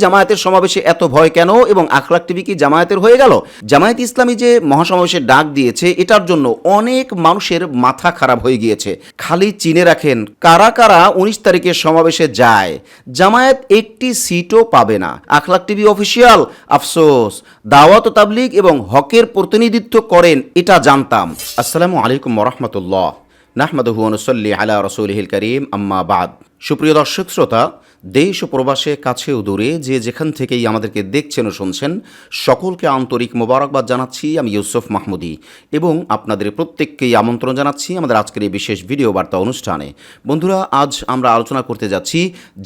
জামায়াতের সমাবেশে এত ভয় কেন এবং আখলাক টিভি কি জামায়াতের হয়ে গেল? জামায়াত ইসলামী যে মহাসমাবেশের ডাক দিয়েছে, এটার জন্য অনেক মানুষের মাথা খারাপ হয়ে গিয়েছে। খালি চিনে রাখেন, কারা কারা উনিশ তারিখের সমাবেশে যায়? জামায়াত একটি সিটও পাবে না। আখলাক টিভি অফিসিয়াল, আফসোস। দাওয়াত তাবলিগ এবং হকের প্রতিনিধিত্ব করেন, এটা জানতাম। আসসালামু আলাইকুম রহমতুল্লাহ। নাহমাদহু অনুসল্লি আলা রসুলহিল করিম, আম্মা বাদ। সুপ্রিয় দর্শক, শ্রোতা, দেশ ও প্রবাসে কাছে ও দূরে যে যেখান থেকেই আমাদেরকে দেখছেন ও শুনছেন, সকলকে আন্তরিক মোবারকবাদ জানাচ্ছি। আমি ইউসুফ মাহমুদি এবং আপনাদের প্রত্যেককেই আমন্ত্রণ জানাচ্ছি আমাদের আজকের এই বিশেষ ভিডিও বার্তা অনুষ্ঠানে। বন্ধুরা, আজ আমরা আলোচনা করতে যাচ্ছি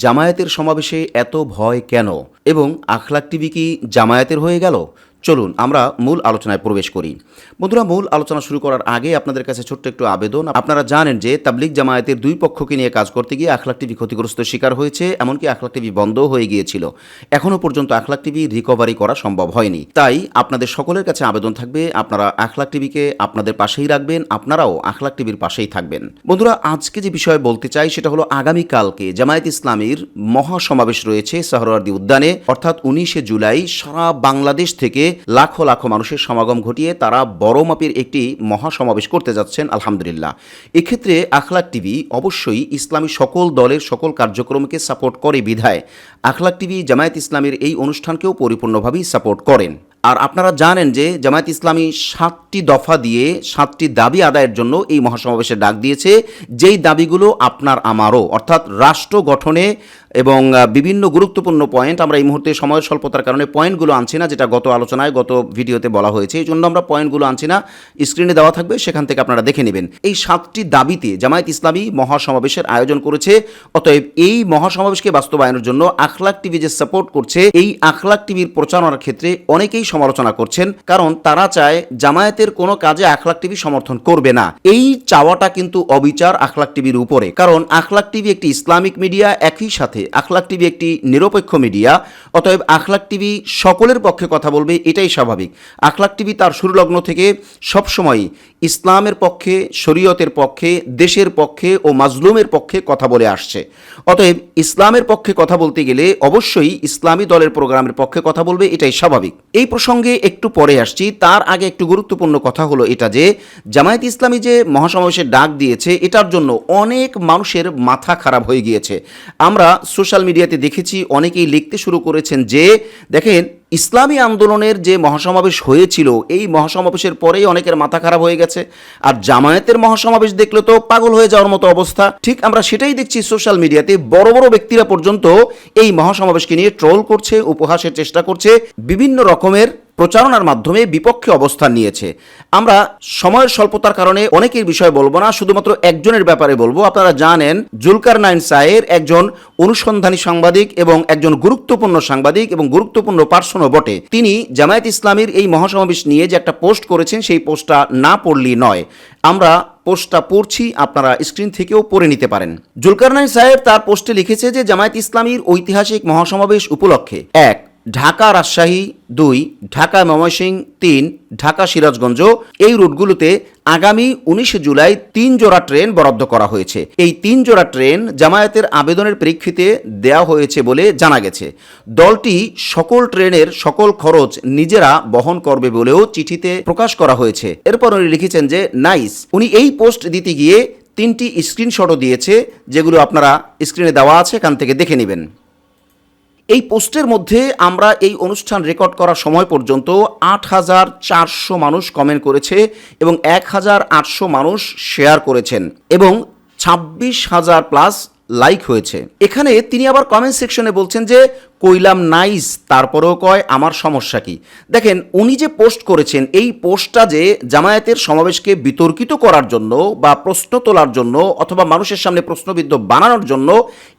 জামায়াতের সমাবেশে এত ভয় কেন? এবং আখলাক টিভি কি জামায়াতের হয়ে গেল? চলুন, আমরা মূল আলোচনায় প্রবেশ করি। বন্ধুরা, মূল আলোচনা শুরু করার আগে আপনাদের কাছে ছোট্ট একটু আবেদন। আপনারা জানেন যে তাবলিক জামায়াতের দুই পক্ষকে নিয়ে কাজ করতে গিয়ে আখলাক টিভি ক্ষতিগ্রস্ত শিকার হয়েছে, এমনকি আখলাক টিভি বন্ধও হয়ে গিয়েছিল। এখনও পর্যন্ত আখলাক টিভি রিকভারি করা সম্ভব হয়নি। তাই আপনাদের সকলের কাছে আবেদন থাকবে, আপনারা আখলাক টিভিকে আপনাদের পাশেই রাখবেন, আপনারাও আখলাক টিভির পাশেই থাকবেন। বন্ধুরা, আজকে যে বিষয়ে বলতে চাই সেটা হলো আগামীকালকে জামায়াত ইসলামীর মহাসমাবেশ রয়েছে সাহরাওয়ার্দী উদ্যানে, অর্থাৎ উনিশে জুলাই সারা বাংলাদেশ থেকে লাখো লাখো মানুষের সমাগম ঘটিয়ে তারা বড় মাপের একটি মহাসমাবেশ করতে যাচ্ছেন, আলহামদুলিল্লাহ। এক্ষেত্রে আখলাক টিভি অবশ্যই ইসলামী সকল দলের সকল কার্যক্রমকে সাপোর্ট করে বিধায়। আখলাক টিভি জামায়াত ইসলামের এই অনুষ্ঠানকেও পরিপূর্ণভাবেই সাপোর্ট করেন। আর আপনারা জানেন যে জামায়াত ইসলামী সাতটি দফা দিয়ে সাতটি দাবি আদায়ের জন্য এই মহাসমাবেশে ডাক দিয়েছে। যেই দাবিগুলো আপনার আমারও, অর্থাৎ রাষ্ট্র গঠনে এবং বিভিন্ন গুরুত্বপূর্ণ পয়েন্ট, আমরা এই মুহূর্তে সময় স্বল্পতার কারণে পয়েন্টগুলো আনছি না, যেটা গত আলোচনায়, গত ভিডিওতে বলা হয়েছে। এই জন্য আমরা পয়েন্টগুলো আনছি না, স্ক্রিনে দেওয়া থাকবে, সেখান থেকে আপনারা দেখে নেবেন। এই সাতটি দাবিতে জামায়াত ইসলামী মহাসমাবেশের আয়োজন করেছে, অতএব এই মহাসমাবেশকে বাস্তবায়নের জন্য আখলাক টিভি যে সাপোর্ট করছে, এই আখলাক টিভির প্রচারণার ক্ষেত্রে অনেকেই সমালোচনা করছেন, কারণ তারা চায় জামায়াতের কোনো কাজে আখলাক টিভি সমর্থন করবে না। এই চাওয়াটা কিন্তু অবিচার আখলাক টিভির উপরে। কারণ আখলাক টিভি একটি ইসলামিক মিডিয়া, একই সাথে আখলাক টিভি একটি নিরপেক্ষ মিডিয়া, অতএব আখলাক টিভি সকলের পক্ষে কথা বলবে, এটাই স্বাভাবিক। আখলাক টিভি তার শুরুলগ্ন থেকে সবসময় ইসলামের পক্ষে, শরীয়তের পক্ষে, দেশের পক্ষে ও মাজলুমের পক্ষে কথা বলে আসছে। অতএব ইসলামের পক্ষে কথা বলতে গেলে অবশ্যই ইসলামী দলের প্রোগ্রামের পক্ষে কথা বলবে, এটাই স্বাভাবিক। এই প্রসঙ্গে একটু পরে আসছি। তার আগে একটু গুরুত্বপূর্ণ কথা হলো এটা যে, জামায়াত ইসলামী যে মহাসমাবেশের ডাক দিয়েছে, এটার জন্য অনেক মানুষের মাথা খারাপ হয়ে গিয়েছে। আমরা সোশ্যাল মিডিয়াতে দেখেছি, অনেকেই লিখতে শুরু করেছেন যে, দেখেন ইসলামী আন্দোলনের যে মহাসমাবেশ হয়েছিল, এই মহাসমাবেশের পরেই অনেকের মাথা খারাপ হয়ে গেছে। আর জামায়াতের মহাসমাবেশ দেখলে তো পাগল হয়ে যাওয়ার মতো অবস্থা। ঠিক আমরা সেটাই দেখছি সোশ্যাল মিডিয়াতে। বড় বড় ব্যক্তিরা পর্যন্ত এই মহাসমাবেশকে নিয়ে ট্রোল করছে, উপহাসের চেষ্টা করছে। বিভিন্ন রকমের প্রচারণার মাধ্যমে বিপক্ষে অবস্থান নিয়েছে। আমরা সময়ের স্বল্পতার কারণে অনেকের বিষয় বলব না, শুধুমাত্র একজনের ব্যাপারে বলব। আপনারা জানেন, জুলকার নাইন সায়ের একজন অনুসন্ধানী সাংবাদিক এবং একজন গুরুত্বপূর্ণ সাংবাদিক এবং গুরুত্বপূর্ণ পার্সনও বটে। তিনি জামায়াত ইসলামীর এই মহাসমাবেশ নিয়ে যে একটা পোস্ট করেছেন, সেই পোস্টটা না পড়লেই নয়। আমরা পোস্টটা পড়ছি, আপনারা স্ক্রিন থেকেও পড়ে নিতে পারেন। জুলকারনাইন সাহেব তার পোস্টে লিখেছে যে, জামায়াত ইসলামীর ঐতিহাসিক মহাসমাবেশ উপলক্ষে, এক ঢাকা রাজশাহী দুই, ঢাকা ময়মনসিংহ তিন, ঢাকা সিরাজগঞ্জ এই রুটগুলোতে আগামী উনিশে জুলাই তিন জোড়া ট্রেন বরাদ্দ করা হয়েছে। এই তিন জোড়া ট্রেন জামায়াতের আবেদনের প্রেক্ষিতে দেওয়া হয়েছে বলে জানা গেছে। দলটি সকল ট্রেনের সকল খরচ নিজেরা বহন করবে বলেও চিঠিতে প্রকাশ করা হয়েছে। এরপর উনি লিখেছেন যে, নাইস, উনি এই পোস্ট দিতে গিয়ে তিনটি স্ক্রিনশটও দিয়েছে, যেগুলো আপনারা স্ক্রিনে দেওয়া আছে, এখান থেকে দেখে নেবেন। এই পোস্টের মধ্যে আমরা এই অনুষ্ঠান রেকর্ড করার সময় পর্যন্ত আট হাজার চারশো মানুষ কমেন্ট করেছে এবং এক হাজার আটশো মানুষ শেয়ার করেছেন এবং ছাব্বিশ হাজার প্লাস লাইক হয়েছে। এখানে তিনি আবার কমেন্ট সেকশনে বলছেন যে কইলাম নাইস, তারপরেও কয়, আমার সমস্যা কি? দেখেন, উনি যে পোস্ট করেছেন, এই পোস্টটা যে জামায়াতের সমাবেশকে বিতর্কিত করার জন্য বা প্রশ্ন তোলার জন্য অথবা মানুষের সামনে প্রশ্নবিদ্ধ বানানোর জন্য,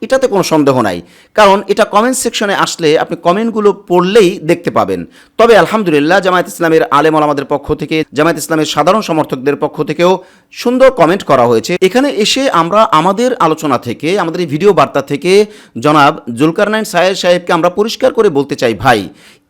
এটাতে কোনো সন্দেহ নাই। কারণ এটা কমেন্ট সেকশনে আসলে আপনি কমেন্টগুলো পড়লেই দেখতে পাবেন। তবে আলহামদুলিল্লাহ, জামায়াত ইসলামের আলেম আমাদের পক্ষ থেকে, জামায়াত ইসলামের সাধারণ সমর্থকদের পক্ষ থেকেও সুন্দর কমেন্ট করা হয়েছে। এখানে এসে আমরা আমাদের আলোচনা থেকে, আমাদের এই ভিডিও বার্তা থেকে জনাব জুলকারনাইন সাহেব সাহেবকে আমরা পরিষ্কার করে বলতে চাই ভাই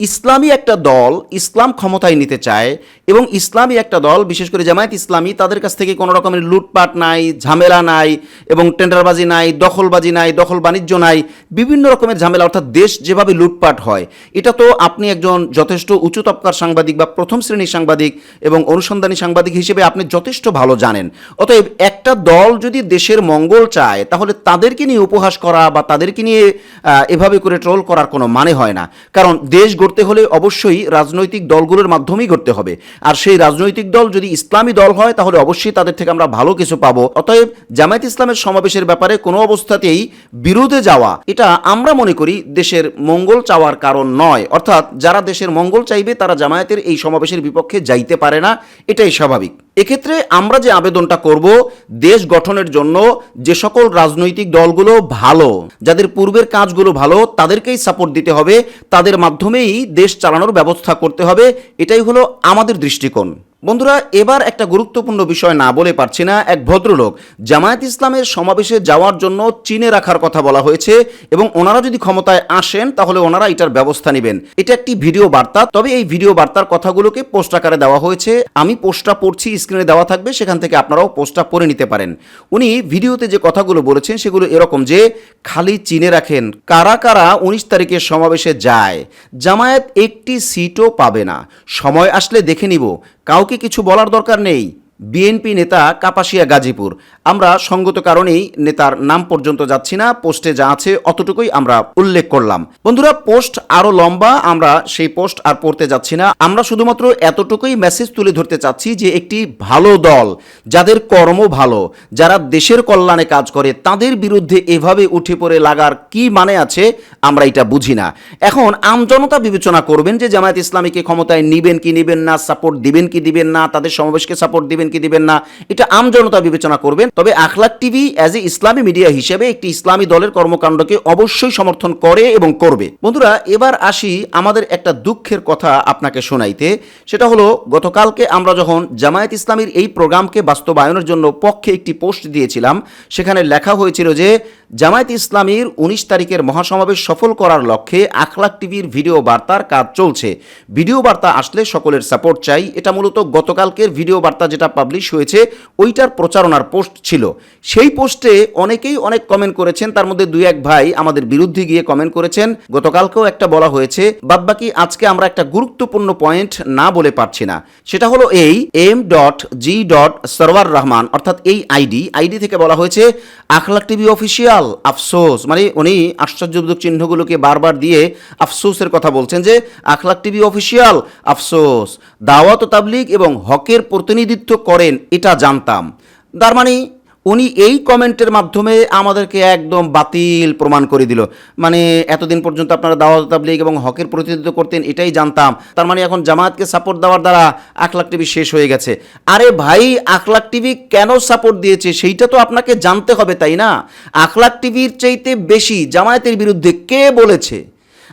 ইসলামী একটা দল ইসলাম ক্ষমতায় নিতে চায় এবং ইসলামী একটা দল, বিশেষ করে জামায়াত ইসলামী, তাদের কাছ থেকে কোনো রকমের লুটপাট নাই, ঝামেলা নাই এবং টেন্ডারবাজি নাই, দখলবাজি নাই, দখল বাণিজ্য নাই, বিভিন্ন রকমের ঝামেলা, অর্থাৎ দেশ যেভাবে লুটপাট হয়। এটা তো আপনি একজন যথেষ্ট উঁচু তপকার সাংবাদিক বা প্রথম শ্রেণির সাংবাদিক এবং অনুসন্ধানী সাংবাদিক হিসেবে আপনি যথেষ্ট ভালো জানেন। অতএব একটা দল যদি দেশের মঙ্গল চায়, তাহলে তাদেরকে নিয়ে উপহাস করা বা তাদেরকে নিয়ে এভাবে করে ট্রোল করার কোনো মানে হয় না। কারণ দেশ গড়তে হলে অবশ্যই রাজনৈতিক দলগুলোর মাধ্যমেই করতে হবে। আর সেই রাজনৈতিক দল যদি ইসলামী দল হয়, তাহলে অবশ্যই তাদের থেকে আমরা ভালো কিছু পাবো। অতএব জামায়াত ইসলামের সমাবেশের ব্যাপারে কোনো অবস্থাতেই বিরোধে যাওয়া, এটা আমরা মনে করি দেশের মঙ্গল চাওয়ার কারণ নয়। অর্থাৎ যারা দেশের মঙ্গল চাইবে, তারা জামায়াতের এই সমাবেশের বিপক্ষে যাইতে পারে না। এটাই স্বাভাবিক। এক্ষেত্রে আমরা যে আবেদনটা করব, দেশ গঠনের জন্য যে সকল রাজনৈতিক দলগুলো ভালো, যাদের পূর্বের কাজগুলো ভালো, তাদেরকেই সাপোর্ট দিতে হবে, তাদের মাধ্যমেই দেশ চালানোর ব্যবস্থা করতে হবে, এটাই হলো আমাদের দৃষ্টিকোণ। বন্ধুরা, এবার একটা গুরুত্বপূর্ণ বিষয় না বলে পারছি না এক ভদ্রলোক। জামায়াত ইসলামের সমাবেশে যাওয়ার জন্য চীনে রাখার কথা বলা হয়েছে এবং ওনারা যদি ক্ষমতায় আসেন, তাহলে ওনারা এটার ব্যবস্থা নেবেন। এটা একটি ভিডিও বার্তা, তবে এই ভিডিও বার্তার কথাগুলোকে পোস্ট আকারে দেওয়া হয়েছে। আমি পোস্টটা পড়ছি, স্ক্রিনে দেওয়া থাকবে, সেখান থেকে আপনারাও পোস্টটা পড়ে নিতে পারেন। উনি ভিডিওতে যে কথাগুলো বলেছেন, সেগুলো এরকম যে, খালি চীনে রাখেন, কারা কারা উনিশ তারিখের সমাবেশে যায়? জামায়াত একটি সিটও পাবে না। সময় আসলে দেখে নিব কাউকে কিছু বলার দরকার নেই। বিএনপি নেতা কাপাসিয়া গাজীপুর। আমরা সঙ্গত কারণেই নেতার নাম পর্যন্ত যাচ্ছি না, পোস্টে যা আছে অতটুকুই আমরা উল্লেখ করলাম। বন্ধুরা, পোস্ট আরও লম্বা, আমরা সেই পোস্ট আর পড়তে যাচ্ছি না। আমরা শুধুমাত্র এতটুকুই মেসেজ তুলে ধরতে চাচ্ছি যে একটি ভালো দল, যাদের কর্ম ভালো, যারা দেশের কল্যাণে কাজ করে, তাদের বিরুদ্ধে এভাবে উঠে পড়ে লাগার কি মানে আছে, আমরা এটা বুঝি না। এখন আমজনতা বিবেচনা করবেন যে জামায়াত ইসলামীকে ক্ষমতায় নিবেন কি নিবেন না সাপোর্ট দিবেন কি দিবেন না, তাদের সমাবেশকে সাপোর্ট দিবেন কি দিবেন না। এটা আমজনতা বিবেচনা করবেন। তবে আখলাক TV as a Islami media হিসেবে একটি ইসলামী দলের কর্মকাণ্ডকে অবশ্যই সমর্থন করে এবং করবে। বন্ধুরা, এবার আসি আমাদের একটা দুঃখের কথা আপনাকে শোনাইতে। সেটা হলো, গতকালকে আমরা যখন জামায়াত ইসলামীর এই প্রোগ্রামকে বাস্তবায়নের জন্য পক্ষে একটি পোস্ট দিয়েছিলাম, সেখানে লেখা হয়েছিল যে, জামায়াত ইসলামীর উনিশ তারিখের মহাসমাবেশ সফল করার লক্ষ্যে আখলাক টিভির ভিডিও বার্তার কাজ চলছে। ভিডিও বার্তা আসলে সকলের সাপোর্ট চাই। এটা মূলত গতকালকের ভিডিও বার্তা যেটা পাবলিশ হয়েছে, ওইটার প্রচারণার পোস্ট ছিল। সেই পোস্টে অনেকেই অনেক কমেন্ট করেছেন, তার মধ্যে দুই এক ভাই আমাদের বিরুদ্ধে গিয়ে কমেন্ট করেছেন। গতকালকেও একটা বলা হয়েছে, বাদবাকি আজকে আমরা একটা গুরুত্বপূর্ণ পয়েন্ট না বলে পারছি না। সেটা হলো এই M dot G dot Sarwar Rahman অর্থাৎ এই আইডি আইডি থেকে বলা হয়েছে, আখলাক টিভি অফিসিয়াল, আফসোস। মানে উনি আশ্চর্যবোধক চিহ্নগুলোকে বারবার দিয়ে আফসোসের কথা বলছেন যে, আখলাক টিভি অফিসিয়াল, আফসোস। দাওয়াত তাবলিগ এবং হকের প্রতিনিধিত্ব করেন, এটা জানতাম। তার মানে উনি এই কমেন্টের মাধ্যমে আমাদেরকে একদম বাতিল প্রমাণ করে দিল। মানে এতদিন পর্যন্ত আপনারা দাওয়াত তাবলিগ এবং হকের প্রতিনিধিত্ব করতেন, এটাই জানতাম। তার মানে এখন জামায়াতকে সাপোর্ট দেওয়ার দ্বারা আখলাক টিভি শেষ হয়ে গেছে। আরে ভাই আখলাক টিভি কেন সাপোর্ট দিয়েছে, সেইটা তো আপনাকে জানতে হবে, তাই না? আখলাক টিভির চাইতে বেশি জামায়াতের বিরুদ্ধে কে বলেছে?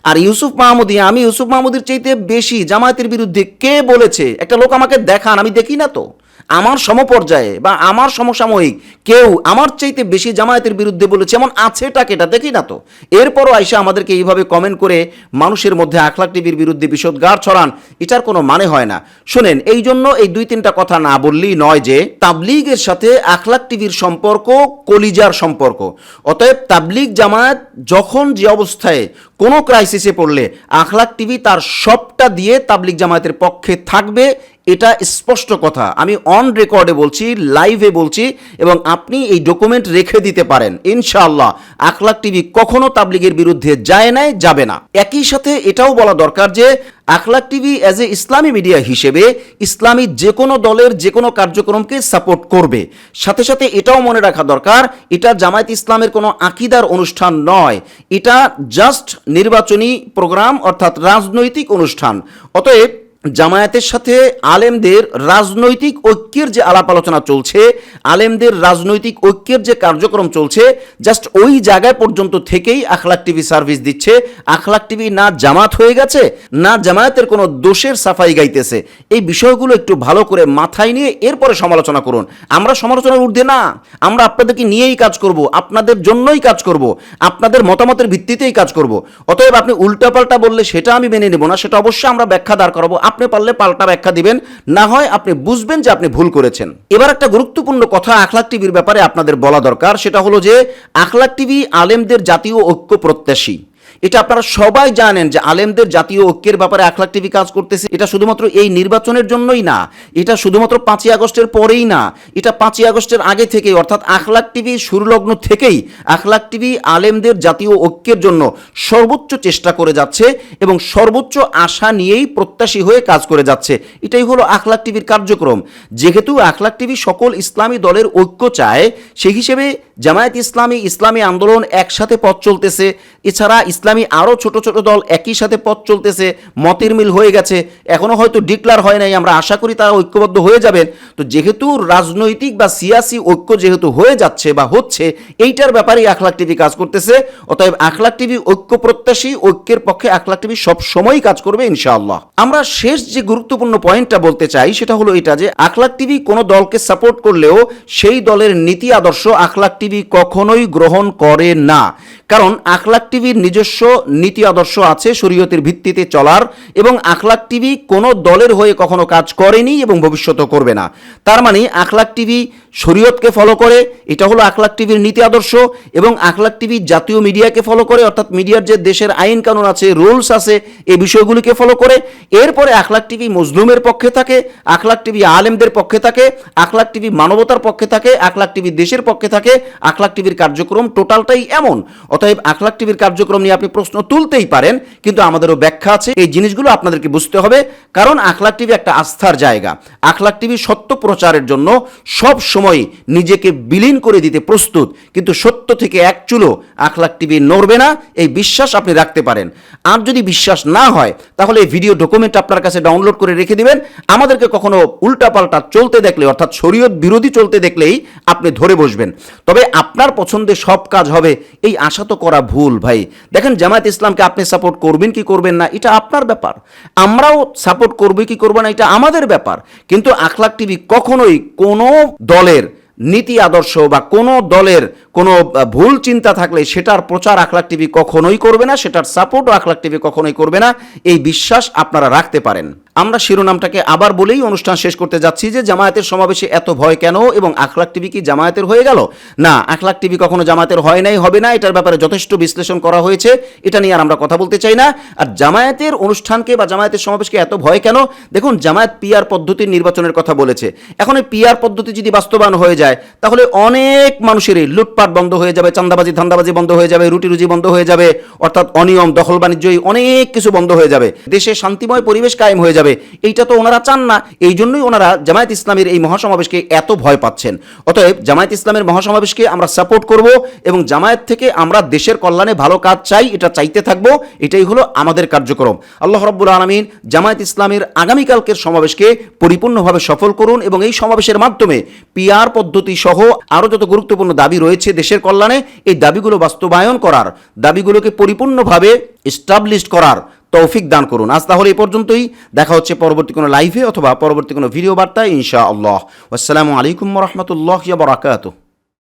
আর ইউসুফ মাহমুদি, আমি ইউসুফ মাহমুদির চাইতে বেশি জামায়াতের বিরুদ্ধে কে বলেছে? একটা লোক আমাকে দেখান, আমি দেখি না তো। আমার সমপর্যায়ে বা আমার সমসাময়িক কেউ আমার চাইতে বেশি জামায়াতের বিরুদ্ধে বলেছে এমন আছেটা কেটা, দেখি না তো। এরপরও আইসা আমাদেরকে এইভাবে কমেন্ট করে মানুষের মধ্যে আখলাক টিভির বিরুদ্ধে বিশদ বিষোদ্গার ছড়ান, এটার কোনো মানে হয় না। শোনেন এই জন্য এই দুই তিনটা কথা না বললেই নয় যে, তাবলিগের সাথে আখলাক টিভির সম্পর্ক কলিজার সম্পর্ক। অতএব তাবলিগ জামায়াত যখন যে অবস্থায় কোনো ক্রাইসিসে পড়লে আখলাক টিভি তার সবটা দিয়ে তাবলিগ জামায়াতের পক্ষে থাকবে এটা স্পষ্ট কথা। আমি অন রেকর্ডে বলছি লাইভে বলছি, এবং আপনি এই ডকুমেন্ট রেখে দিতে পারেন। ইনশাআল্লাহ আখলাক টিভি কখনো তাবলিগের বিরুদ্ধে যায় নাই, যাবে না। একই সাথে এটাও বলা দরকার যে আখলাক TV as a Islami media হিসেবে, ইসলামী যে কোনো দলের যে কোনো কার্যক্রমকে সাপোর্ট করবে। সাথে সাথে এটাও মনে রাখা দরকার, এটা জামায়াত ইসলামের কোনো আকিদার অনুষ্ঠান নয়। এটা জাস্ট নির্বাচনী প্রোগ্রাম অর্থাৎ রাজনৈতিক অনুষ্ঠান। অতএব জামায়াতের সাথে আলেমদের রাজনৈতিক ঐক্যের যে আলাপ আলোচনা চলছে, আলেমদের রাজনৈতিক ঐক্যের যে কার্যক্রম চলছে জাস্ট ওই জায়গায় পর্যন্ত থেকেই আখলাক টিভি সার্ভিস দিচ্ছে। আখলাক টিভি না জামাত হয়ে গেছে, না জামায়াতের কোনো দোষের সাফাই গাইতেছে। এই বিষয়গুলো একটু ভালো করে মাথায় নিয়ে এরপরে সমালোচনা করুন। আমরা সমালোচনার ঊর্ধ্বে না, আমরা আপনাদেরকে নিয়েই কাজ করব, আপনাদের জন্যই কাজ করব, আপনাদের মতামতের ভিত্তিতেই কাজ করব। অতএব আপনি উল্টাপাল্টা বললে সেটা আমি মেনে নেব না, সেটা অবশ্যই আমরা ব্যাখ্যা দাঁড় করাবো। আপনি পারলে পাল্টা ব্যাখ্যা দিবেন, না হয় আপনি বুঝবেন যে আপনি ভুল করেছেন। এবার একটা গুরুত্বপূর্ণ কথা আখলাক টিভির ব্যাপারে আপনাদের বলা দরকার, সেটা হলো যে আখলাক টিভি আলেমদের জাতীয় ঐক্য প্রত্যাশী। এটা আপনারা সবাই জানেন যে আলেমদের জাতীয় ঐক্যের ব্যাপারে আখলাক টিভি কাজ করতেছে। এটা শুধুমাত্র এই নির্বাচনের জন্যই না, এটা শুধুমাত্র পাঁচই আগস্টের পরেই না, এটা পাঁচই আগস্টের আগে থেকেই, অর্থাৎ আখলাক টিভি সুরলগ্ন থেকেই আখলাক টিভি আলেমদের জাতীয় ঐক্যের জন্য সর্বোচ্চ চেষ্টা করে যাচ্ছে এবং সর্বোচ্চ আশা নিয়েই প্রত্যাশী হয়ে কাজ করে যাচ্ছে। এটাই হলো আখলাক টিভির কার্যক্রম। যেহেতু আখলাক টিভি সকল ইসলামী দলের ঐক্য চায়, সেই হিসেবে জামায়াত ইসলামী ইসলামী আন্দোলন একসাথে পথ চলতেছে। এছাড়া ইসলামী আরও ছোট ছোট দল একই সাথে পথ চলতেছে, মতের মিল হয়ে গেছে। এখনও হয়তো ডিক্লার হয় নাই, আমরা আশা করি তারা ঐক্যবদ্ধ হয়ে যাবেন। তো যেহেতু রাজনৈতিক বা সিয়াসি ঐক্য যেহেতু হয়ে যাচ্ছে বা হচ্ছে, এইটার ব্যাপারেই আখলাক টিভি কাজ করতেছে। অতএব আখলাক টিভি ঐক্য প্রত্যাশী, ঐক্যের পক্ষে আখলাক টিভি সব সময়ই কাজ করবে ইনশাআল্লাহ। আমরা শেষ যে গুরুত্বপূর্ণ পয়েন্টটা বলতে চাই, সেটা হলো এটা যে, আখলাক টিভি কোনো দলকে সাপোর্ট করলেও সেই দলের নীতি আদর্শ আখলাক টিভি কখনোই গ্রহণ করে না। কারণ আখলাক টিভির নিজস্ব নীতি আদর্শ আছে শরীয়তের ভিত্তিতে চলার এবং আখলাক টিভি কোনো দলের হয়ে কখনো কাজ করেনি এবং ভবিষ্যতেও করবে না। তার মানে আখলাক টিভি শরীয়তকে ফলো করে, এটা হলো আখলাক টিভির নীতি আদর্শ এবং আখলাক টিভি জাতীয় মিডিয়াকে ফলো করে, অর্থাৎ মিডিয়ার যে দেশের আইন কানুন আছে রুলস আছে, এই বিষয়গুলিকে ফলো করে। এরপরে আখলাক টিভি মজলুমের পক্ষে থাকে, আখলাক টিভি আলেমদের পক্ষে থাকে, আখলাক টিভি মানবতার পক্ষে থাকে, আখলাক টিভি দেশের পক্ষে থাকে, আখলাক টিভির কার্যক্রম টোটালটাই এমন। অতএব আখলাক টিভির কার্যক্রম নিয়ে আপনি প্রশ্ন তুলতেই পারেন, কিন্তু আমাদেরও ব্যাখ্যা আছে, এই জিনিসগুলো আপনাদেরকে বুঝতে হবে, কারণ আখলাক টিভি একটা আস্থার জায়গা। আখলাক টিভি সত্য প্রচারের জন্য সব সময় নিজেকে বিলীন করে দিতে প্রস্তুত, কিন্তু সত্য থেকে এক চুলো আখলাক টিভি নড়বে না, এই বিশ্বাস আপনি রাখতে পারেন। আর যদি বিশ্বাস না হয়, তাহলে এই ভিডিও ডকুমেন্ট আপনার কাছে ডাউনলোড করে রেখে দিবেন। আমাদেরকে কখনো উল্টাপাল্টা চলতে দেখলে, অর্থাৎ শরীয়ত বিরোধী চলতে দেখলেই আপনি ধরে বসবেন। তবে আপনার পছন্দে সব কাজ হবে, এই আশা তো করা ভুল ভাই। দেখেন, জামায়াত ইসলামকে আপনি সাপোর্ট করবেন কি করবেন না, এটা আপনার ব্যাপার। আমরাও সাপোর্ট করব কি করব না, এটা আমাদের ব্যাপার। কিন্তু আখলাক টিভি কখনোই কোনো দলের নীতি আদর্শ বা কোনো দলের কোনো ভুল চিন্তা থাকলে সেটার প্রচার আখলাক টিভি কখনোই করবে না, সেটার সাপোর্টও আখলাক টিভি কখনোই করবে না। এই বিশ্বাস আপনারা রাখতে পারেন। আমরা শিরোনামটাকে আবার বলেই অনুষ্ঠান শেষ করতে যাচ্ছি যে জামায়াতের সমাবেশে এত ভয় কেন এবং আখলাক টিভি কি জামায়াতের হয়ে গেল? না আখলাক টিভি কখনো জামায়াতের হয় নাই, হবে না, এটার ব্যাপারে যথেষ্ট বিশ্লেষণ করা হয়েছে, এটা নিয়ে আর আমরা কথা বলতে চাই না। আর জামায়াতের অনুষ্ঠানকে বা জামায়াতের সমাবেশকে এত ভয় কেন? দেখুন, জামায়াত পিআর পদ্ধতির নির্বাচনের কথা বলেছে। এখন এই পিআর পদ্ধতি যদি বাস্তবায়ন হয়ে যায়, তাহলে অনেক মানুষেরই লুটপাট বন্ধ হয়ে যাবে চান্দাবাজি ধান্দাবাজি বন্ধ হয়ে যাবে রুটি রুজি বন্ধ হয়ে যাবে, অর্থাৎ অনিয়ম দখল বাণিজ্যই অনেক কিছু বন্ধ হয়ে যাবে। দেশে শান্তিময় পরিবেশ কায়েম হয়ে যাবে। এইটা তো ওনারা চান না। এই জন্যই ওনারা জামায়াত ইসলামের এই মহাসমাবেশকে এত ভয় পাচ্ছেন। অতএব জামায়াত ইসলামের মহাসমাবেশকে আমরা সাপোর্ট করব এবং জামায়াত থেকে আমরা দেশের কল্যাণে ভালো কাজ চাই, এটা চাইতে থাকব। এটাই হলো আমাদের কার্যক্রম। আল্লাহ রব্বুল আলমিন জামায়াত ইসলামের আগামীকালকের সমাবেশকে পরিপূর্ণভাবে সফল করুন এবং এই সমাবেশের মাধ্যমে পিআর পদ্ধতি সহ আরও যত গুরুত্বপূর্ণ দাবি রয়েছে দেশের কল্যাণে, এই দাবিগুলো বাস্তবায়ন করার, দাবিগুলোকে পরিপূর্ণভাবে এস্টাবলিশ করার তৌফিক দান করুন। আজ তাহলে এই পর্যন্তই। দেখা হচ্ছে পরবর্তী কোনো লাইভে অথবা পরবর্তী কোনো ভিডিও বার্তায় ইনশা আল্লাহ আসসালামু আলাইকুম রহমতুল্লাহ বারাকাতুহ।